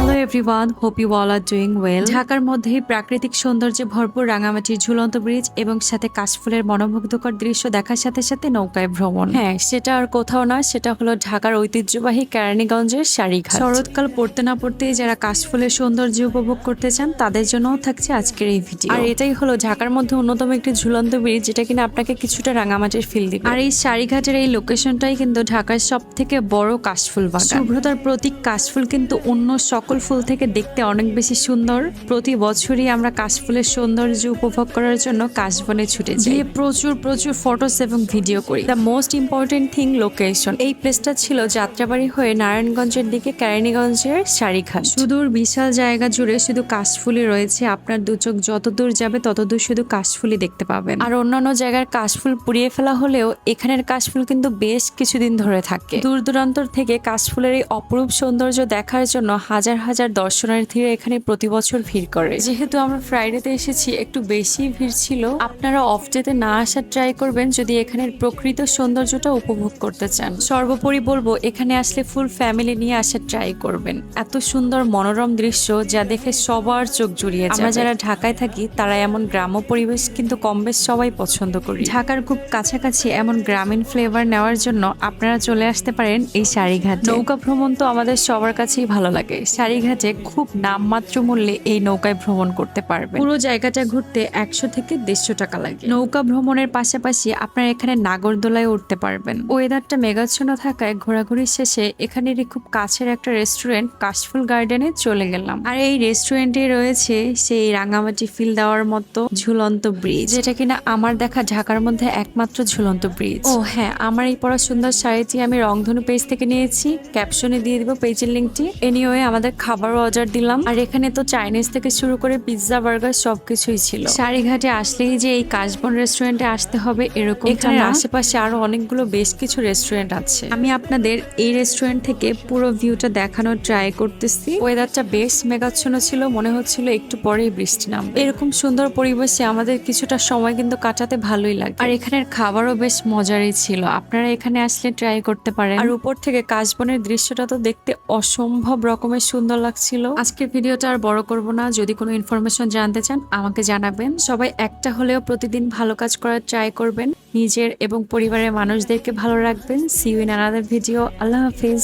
Everyone hope you all are doing well ঢাকার মধ্যেই প্রাকৃতিক সৌন্দর্যে ভরপুর রাঙামাটির ঝুলন্ত ব্রিজ এবং সাথে কাশফুলের মনোমুগ্ধকর দৃশ্য দেখার সাথে সাথে নৌকায় ভ্রমণ। হ্যাঁ সেটা আর কোথাও না সেটা হলো ঢাকার ঐতিহ্যবাহী কেরানীগঞ্জের শাড়িঘাট শরৎকাল পড়তে না পড়তেই যারা কাশফুলের সৌন্দর্য উপভোগ করতে চান তাদের জন্যও থাকছে আজকের এই ভিডিও আর এটাই হলো ঢাকার মধ্যে অন্যতম একটি ঝুলন্ত ব্রিজ যেটা কিনা আপনাকে কিছুটা রাঙামাটির ফিল দিবে। আর এই শাড়িঘাটের এই লোকেশনটাই কিন্তু ঢাকার সব থেকে বড় কাশফুল বাগান। শুভ্রতার প্রতীক কাশফুল কিন্তু অন্য সকল ফুল থেকে দেখতে অনেক বেশি সুন্দর। প্রতি বছরই আমরা কাশফুলের সৌন্দর্য উপভোগ করার জন্য কাশবনে ছুটে যাই। প্রচুর প্রচুর ফটোস এবং ভিডিও করি। The most important thing location এই প্লেসটা ছিল যাত্রাবাড়ি হয়ে নারায়ণগঞ্জের দিকে কেরানীগঞ্জের শাড়িঘাট সুদূর বিশাল জায়গা জুড়ে শুধু কাশফুলই রয়েছে। আপনার দু চোখ যত দূর যাবে, তত দূর শুধু কাশফুলই দেখতে পাবেন। আর অন্যান্য জায়গার কাশফুল পুড়িয়ে ফেলা হলেও এখানের কাশফুল কিন্তু বেশ কিছুদিন ধরে থাকে। দূর দূরান্তর থেকে কাশফুলের এই অপরূপ সৌন্দর্য দেখার জন্য হাজার হাজার দর্শনার্থীরা এখানে প্রতি বছর ভিড় করে। যেহেতু আমরা ফ্রাইডেতে এসেছি একটু বেশি ভিড় ছিল। আপনারা অফ ডেতে না আসার ট্রাই করবেন যদি এখানের প্রকৃত সৌন্দর্যটা উপভোগ করতে চান। সর্বোপরি বলব এখানে আসলে ফুল ফ্যামিলি নিয়ে আসার ট্রাই করবেন। এত সুন্দর মনোরম দৃশ্য যা দেখে সবার চোখ জুড়িয়ে যায় আমরা যারা ঢাকায় থাকি তারা এমন গ্রাম্য পরিবেশ কিন্তু কম বেশ সবাই পছন্দ করি। ঢাকার খুব কাছাকাছি এমন গ্রামীণ ফ্লেভার নেওয়ার জন্য আপনারা চলে আসতে পারেন এই শাড়িঘাট। নৌকা ভ্রমণ তো আমাদের সবার কাছেই ভালো লাগে। শাড়িঘাটে খুব নামমাত্র মূল্যে এই নৌকায় ভ্রমণ করতে পারবে পুরো জায়গাটা ঘুরতে একশো থেকে দেড়শো টাকা লাগে। নৌকা ভ্রমণের পাশাপাশি আপনারা এখানে নাগরদোলায় উঠতে পারবেন। ওয়েদারটা মেঘাচ্ছন্ন থাকায় ঘোরাঘুরি শেষে এখানেরই খুব কাছের একটা রেস্টুরেন্ট কাশফুল গার্ডেনে চলে গেলাম। আর এই রেস্টুরেন্টে রয়েছে সেই রাঙামাটি ফিল দেওয়ার মতো ঝুলন্ত ব্রিজ যেটা কিনা আমার দেখা ঢাকার মধ্যে একমাত্র ঝুলন্ত ব্রিজ। ও হ্যাঁ আমার এই পড়া সুন্দর শাড়িটি আমি রংধনু পেজ থেকে নিয়েছি। ক্যাপশনে দিয়ে দিব পেজের লিঙ্কটি। এনিওয়ে আমাদের খাবারও অর্ডার দিলাম। আর এখানে তো চাইনিজ থেকে শুরু করে পিৎজা বার্গার সবকিছুই ছিল। শাড়িঘাটে আসলেই যে এই কাশবন রেস্টুরেন্টে আসতে হবে এরকম এখানে আশেপাশে আরও অনেকগুলো বেশ কিছু রেস্টুরেন্ট আছে। আমি আপনাদের এই রেস্টুরেন্ট থেকে পুরো ভিউটা দেখানোর ট্রাই করতেছি। ওয়েদারটা বেশ মেঘাচ্ছন্ন ছিল মনে হচ্ছিল একটু পরেই বৃষ্টি নামবে। এরকম সুন্দর পরিবেশে আমাদের কিছুটা সময় কিন্তু কাটাতে ভালোই লাগে। আর এখানের খাবারও বেশ মজারই ছিল। আপনারা এখানে আসলে ট্রাই করতে পারেন। আর উপর থেকে কাশবনের দৃশ্যটা তো দেখতে অসম্ভব রকমের সুন্দর লাগছিল। আজকের ভিডিওটা আর বড় করব না। যদি কোনো ইনফরমেশন জানতে চান, আমাকে জানাবেন। সবাই একটা হলেও প্রতিদিন ভালো কাজ করার ট্রাই করবেন। নিজের এবং পরিবারের মানুষদেরকে ভালো রাখবেন। See you in another video Allah Hafiz.